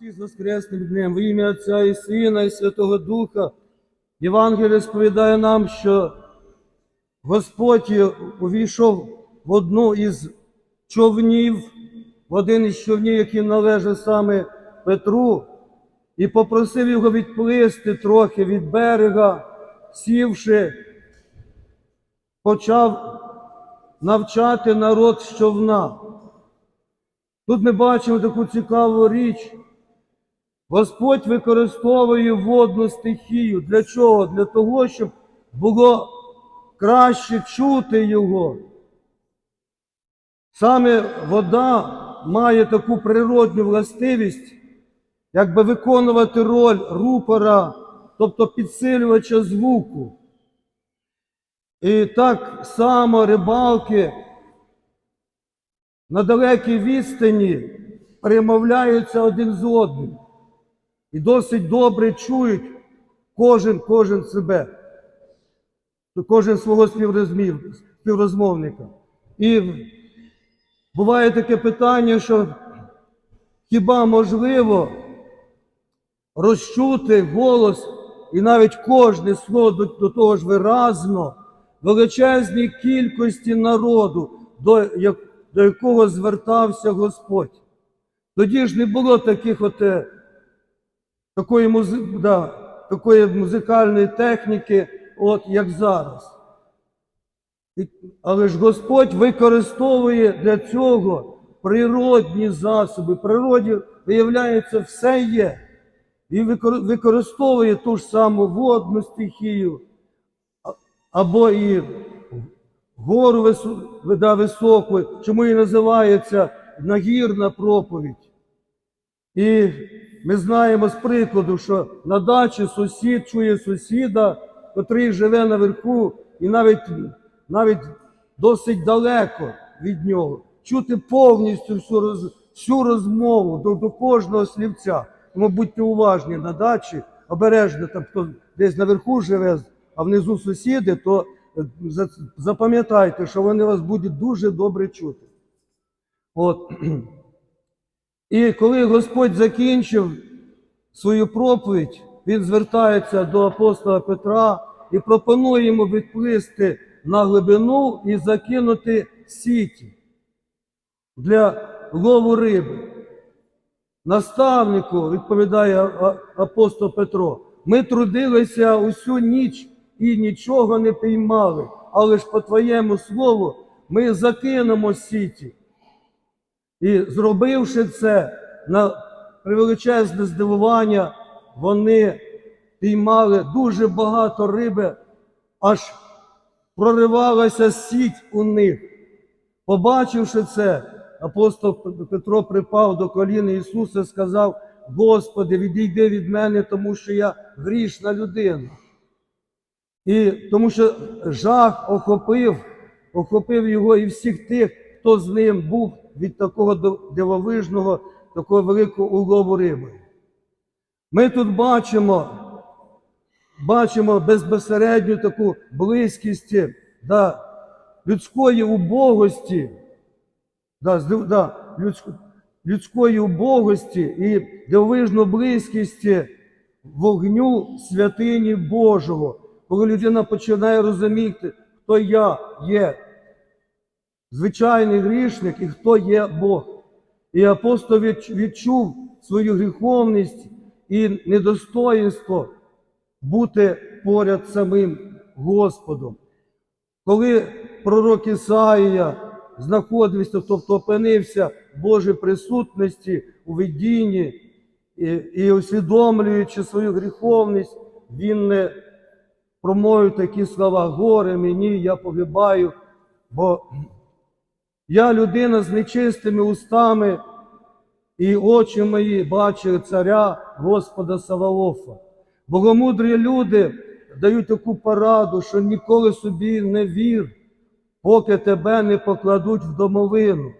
Всіх з Воскресним днем, в ім'я Отця і Сина, і Святого Духа. Євангеліє сповідає нам, що Господь увійшов в одну із човнів, в один із човнів, який належав саме Петру, і попросив його відплисти трохи від берега, сівши, почав навчати народ з човна. Тут ми бачимо таку цікаву річ. Господь використовує водну стихію. Для чого? Для того, щоб було краще чути Його. Саме вода має таку природню властивість, якби виконувати роль рупора, тобто підсилювача звуку. І так само рибалки на далекій відстані перемовляються один з одним і досить добре чують кожен кожен себе, кожен свого співрозмовника. І буває таке питання, що хіба можливо розчути голос і навіть кожне слово до, до того ж виразно величезній кількості народу, до, як, до якого звертався Господь. Тоді ж не було таких от, такої, музи, да, такої музикальної техніки, от як зараз. І- Але ж Господь використовує для цього природні засоби. В природі, виявляється, все є. І використовує ту ж саму водну стихію, або і гору високу, чому і називається нагірна проповідь. І ми знаємо з прикладу, що на дачі сусід чує сусіда, котрий живе наверху, і навіть, навіть досить далеко від нього. Чути повністю всю, роз, всю розмову до, до кожного слівця. Тому будьте уважні на дачі, обережно, там хто десь наверху живе, а внизу сусіди, то е, запам'ятайте, що вони вас будуть дуже добре чути. От. І коли Господь закінчив свою проповідь, він звертається до апостола Петра і пропонує йому відплисти на глибину і закинути сіті для лову риби. Наставнику, відповідає апостол Петро, ми трудилися усю ніч і нічого не піймали, але ж по твоєму слову ми закинемо сіті. І зробивши це на превеличезне здивування, вони піймали дуже багато риби, аж проривалася сіть у них. Побачивши це, апостол Петро припав до коліна Ісуса і сказав: Господи, відійди від мене, тому що я грішна людина. І тому що жах охопив, охопив його і всіх тих, хто з ним був від такого дивовижного, такого великого улову риби. Ми тут бачимо, бачимо безпосередню таку близькість да, людської убогості, да, да, людсько- людської убогості і дивовижну близькість вогню святині Божого, коли людина починає розуміти, хто я є, звичайний грішник і хто є Бог. І апостол відчув свою гріховність і недостоїнство бути поряд самим Господом. Коли пророк Ісаїя знаходився, тобто опинився в Божій присутності у видінні і, і усвідомлюючи свою гріховність, він не промовив такі слова: горе мені, я погибаю, бо я людина з нечистими устами, і очі мої бачили царя Господа Саваофа. Богомудрі люди дають таку пораду, що ніколи собі не вір, поки тебе не покладуть в домовину.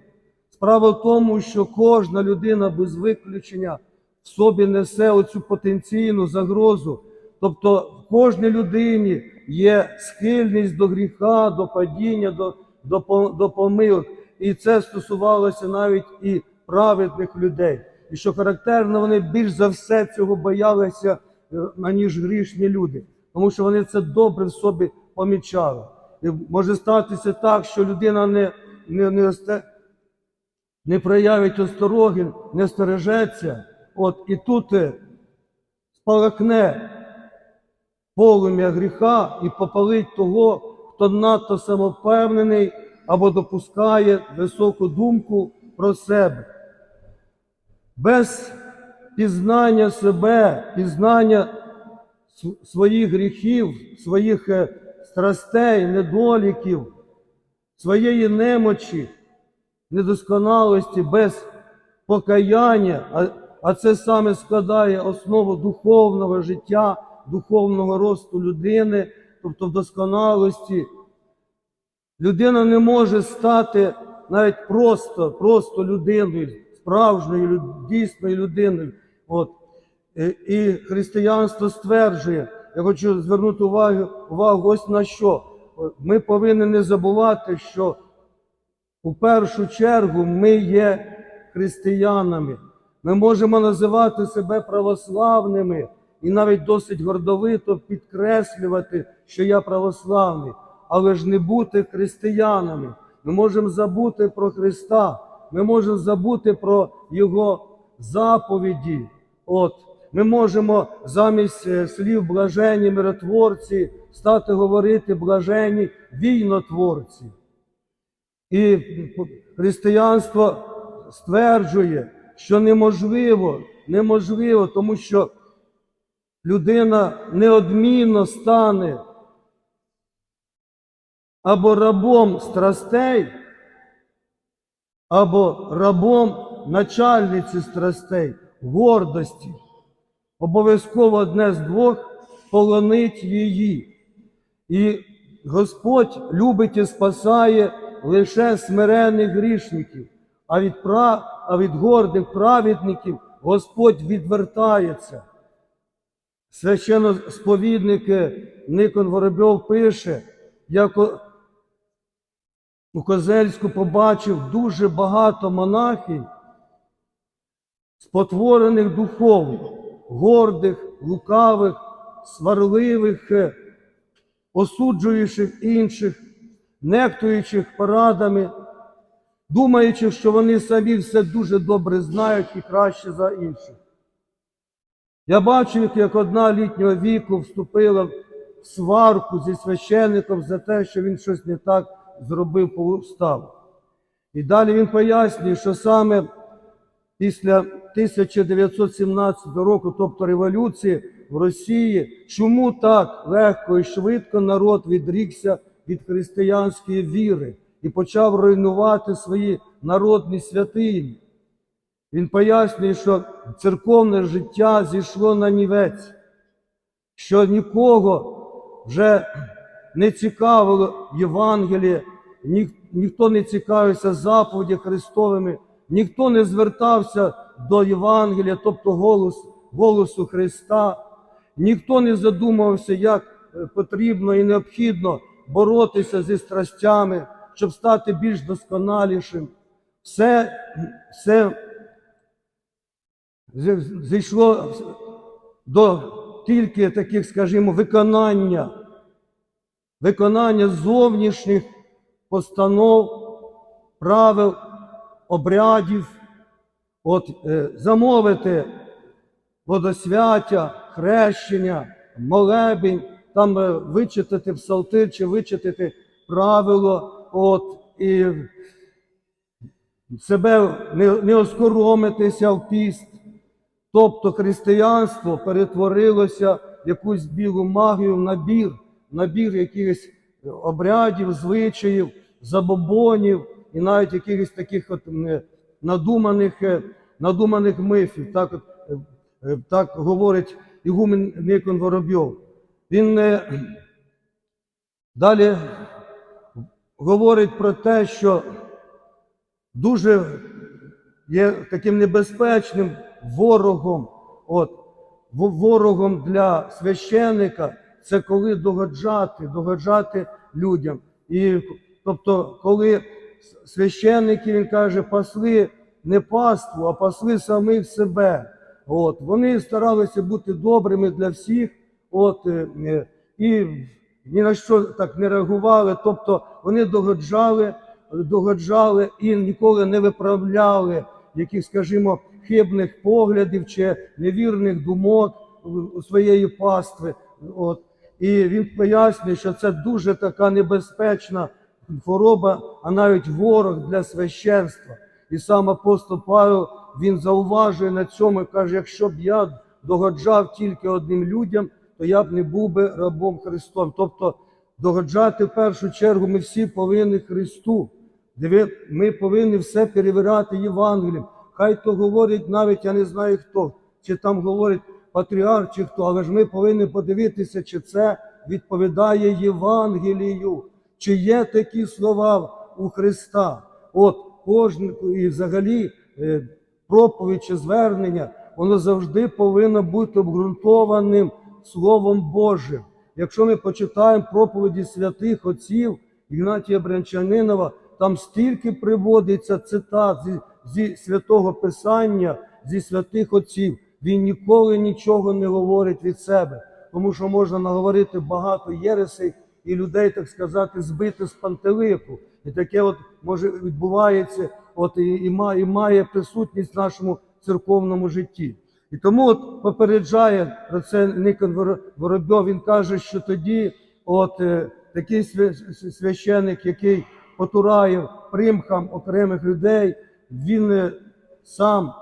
Справа в тому, що кожна людина без виключення в собі несе оцю потенційну загрозу. Тобто в кожній людині є схильність до гріха, до падіння, до, до, помилок. І це стосувалося навіть і праведних людей. і що характерно, вони більш за все цього боялися, е, аніж грішні люди, тому що вони це добре в собі помічали. І може статися так, що людина не, не, не, не проявить остороги, не стережеться, от і тут е, спалахне полум'я гріха і попалить того, хто надто самопевнений або допускає високу думку про себе. Без пізнання себе, пізнання своїх гріхів, своїх е, страстей, недоліків, своєї немочі, недосконалості, без покаяння, а, а це саме складає основу духовного життя, духовного росту людини, тобто в досконалості. Людина не може стати навіть просто, просто людиною, справжньою, дійсною людиною. От. І християнство стверджує, я хочу звернути увагу, увагу ось на що. Ми повинні не забувати, що у першу чергу ми є християнами. Ми можемо називати себе православними і навіть досить гордовито підкреслювати, що я православний, але ж не бути християнами. Ми можемо забути про Христа, ми можемо забути про Його заповіді. От. Ми можемо замість е, слів блажені миротворці стати говорити блажені війнотворці. І християнство стверджує, що неможливо, неможливо, тому що людина неодмінно стане або рабом страстей, або рабом начальниці страстей, гордості. Обов'язково одне з двох полонить її. І Господь любить і спасає лише смирених грішників, а від, пра... а від гордих праведників Господь відвертається. Священносповідник Никон Воробйов пише, як у Козельську побачив дуже багато монахів, спотворених духовно, гордих, лукавих, сварливих, осуджуючих інших, нехтуючих порадами, думаючи, що вони самі все дуже добре знають і краще за інших. Я бачив, як одна літнього віку вступила в сварку зі священником за те, що він щось не так зробив по уставу. І далі він пояснює, що саме після 1917 року, тобто революції в Росії, чому так легко і швидко народ відрікся від християнської віри і почав руйнувати свої народні святині. Він пояснює, що церковне життя зійшло на нівець, що нікого вже не цікавило Євангеліє, ні, ніхто не цікавився заповіді Христовими, ніхто не звертався до Євангелія, тобто голос, голосу Христа, ніхто не задумувався, як е, потрібно і необхідно боротися зі страстями, щоб стати більш досконалішим. Все, все зійшло до тільки таких, скажімо, виконання, виконання зовнішніх постанов, правил, обрядів, от е, замовити водосвяття, хрещення, молебень, там е, вичитати псалтир чи вичитати правило, от, і себе не, не оскоромитися в піст. Тобто християнство перетворилося в якусь білу магію, в набір, набір якихось обрядів, звичаїв, забобонів і навіть якихось таких от е, надуманих, е, надуманих мифів. Так, от, е, так говорить Ігумен Никон Воробйов. Він далі говорить про те, що дуже є таким небезпечним ворогом. От, ворогом для священника це коли догоджати, догоджати людям. І тобто, коли священники, він каже, пасли не паству, а пасли самих себе. От. Вони старалися бути добрими для всіх, от, е, е, і ні на що так не реагували. Тобто вони догоджали, догоджали і ніколи не виправляли яких, скажімо, хибних поглядів чи невірних думок своєї пастви. От. І він пояснює, що це дуже така небезпечна хвороба, а навіть ворог для священства. І сам апостол Павло він зауважує на цьому і каже: якщо б я догоджав тільки одним людям, то я б не був би рабом Христом. Тобто догоджати в першу чергу ми всі повинні Христу. Ми повинні все перевіряти Євангелієм. Хай то говорить навіть я не знаю хто, чи там говорить патріарх, чи хто, але ж ми повинні подивитися, чи це відповідає Євангелію, чи є такі слова у Христа. От кожен і взагалі е, проповідь чи звернення, воно завжди повинно бути обґрунтованим Словом Божим. Якщо ми почитаємо проповіді святих отців Ігнатія Брянчанинова, там стільки приводиться цитат зі, святого Писання, зі святих отців. Він ніколи нічого не говорить від себе, тому що можна наговорити багато єресей і людей, так сказати, збити з пантелику. І таке от може відбувається, от і, і, і має присутність в нашому церковному житті. І тому от попереджає про це Никон Воро- Воробйов, він каже, що тоді от е, такий священик, який потурає примхам окремих людей, він е, сам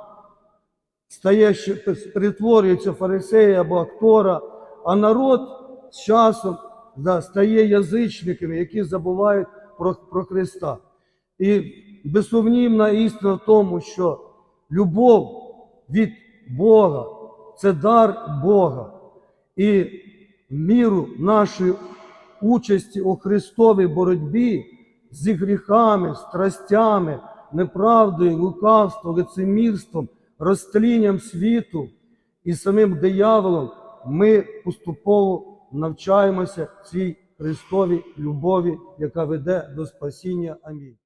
стає перетворюється фарисея або актора, а народ з часом да, стає язичниками, які забувають про, про Христа. І безсумнівна істина в тому, що любов від Бога це дар Бога. І міру нашої участі у Христовій боротьбі з гріхами, страстями, неправдою, лукавством, лицемірством, розтлінням світу і самим дияволом, ми поступово навчаємося цій Христовій любові, яка веде до спасіння. Амінь.